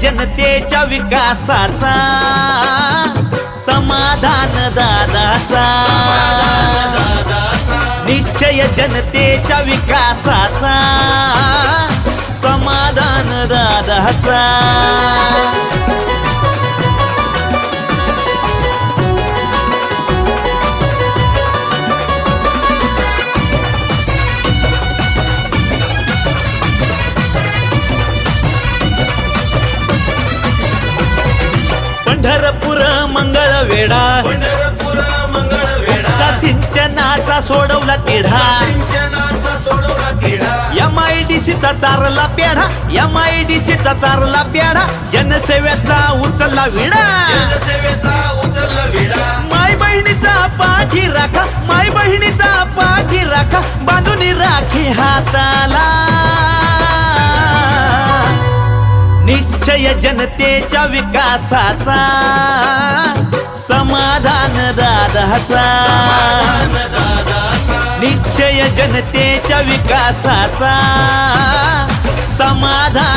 जनतेच्या विकासाचा समाधान दादाचा. निश्चय जनतेच्या विकासाचा समाधान दादाचा. पंढरपूर मंगळवेढा सा सिंचनाचा सोडवला तिढा. एम आय डी सीचा चारला पेढा. एम आय डी सीचा चारला पेढा. विडा. जनसेवेचा उचलला विडा. माय बहिणीचा पाठी राखा. माय बहिणीचा पाठी राखा. बांधून राखी हाताला. निश्चय जनतेच्या विकासाचा समाधान दादाचा. निश्चय जनतेच्या विकासाचा समाधान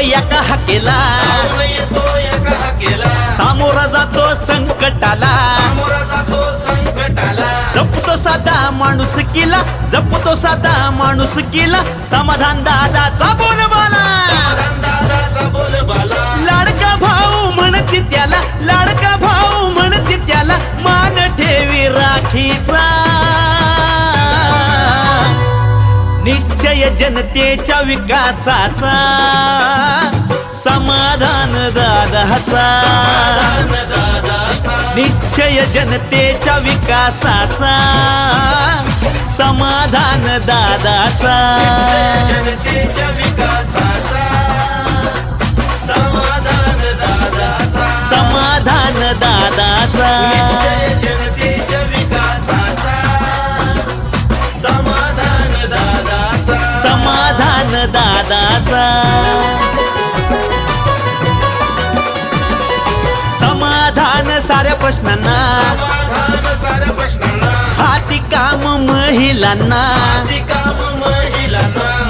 एका हाकेला. येतो एका हाकेला सामोरा जातो संकटाला. जपतो साधा माणूस किला जपतो साधा माणूस किला. समाधान दादाचा बोलबाला समाधान दादाचा बोलबाला. लाडका भाऊ म्हणते त्याला लाडका जनतेच्या विकासाचा समाधान दादाचा निश्चय जनतेच्या विकासाचा समाधान दादाचा जनतेच्या विकासाचा प्रश्नांना. हाती काम महिलांना.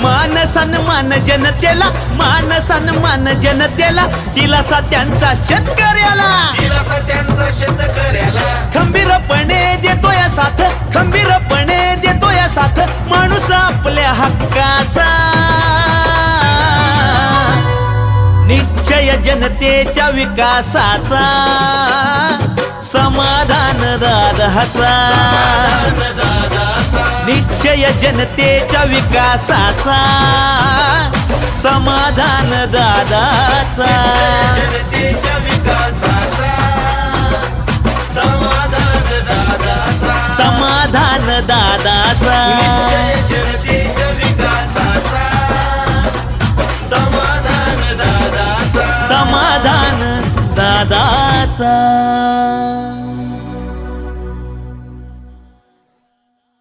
मान सन्मान जनतेला मान सन्मान जनतेला त्यांचा शेतकऱ्याला दिलासा त्यांचा शेतकऱ्याला. खंबीरपणे देतो या साथ खंबीरपणे देतो या साथ माणूस आपल्या हक्काचा. निश्चय जनतेच्या विकासाचा समाधान दादाचा निश्चय जनतेच्या विकासाचा समाधान दादाचा दादाचा